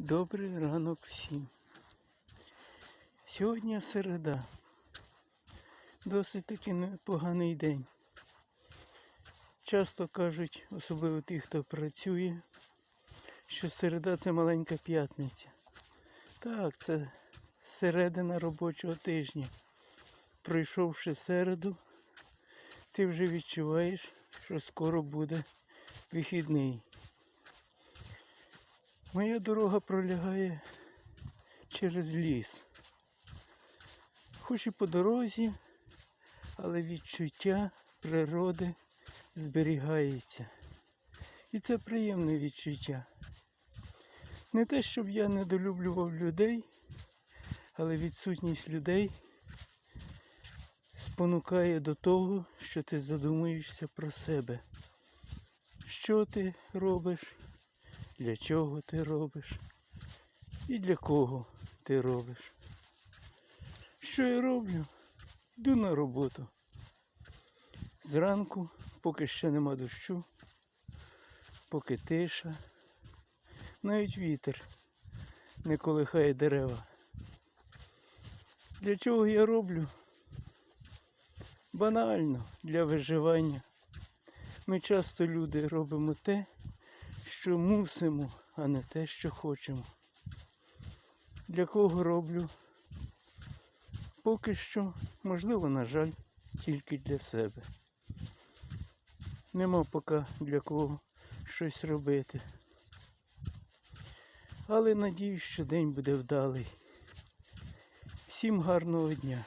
Добрий ранок всім. Сьогодні середа. Досить таки непоганий день. Часто кажуть, особливо ті, хто працює, що середа це маленька п'ятниця. Так, це середина робочого тижня. Пройшовши середу, ти вже відчуваєш, що скоро буде вихідний. Моя дорога пролягає через ліс. Хоч і по дорозі, але відчуття природи зберігається. І це приємне відчуття. Не те, щоб я недолюблював людей, але відсутність людей спонукає до того, що ти задумуєшся про себе. Що ти робиш? Для чого ти робиш і для кого ти робиш. Що я роблю? Йду на роботу. Зранку, поки ще нема дощу, поки тиша, навіть вітер не колихає дерева. Для чого я роблю? Банально для виживання. Ми часто люди робимо те, що мусимо, а не те, що хочемо. Для кого роблю? Поки що, можливо, на жаль, тільки для себе. Нема поки для кого щось робити. Але надіюсь, що день буде вдалий. Всім гарного дня!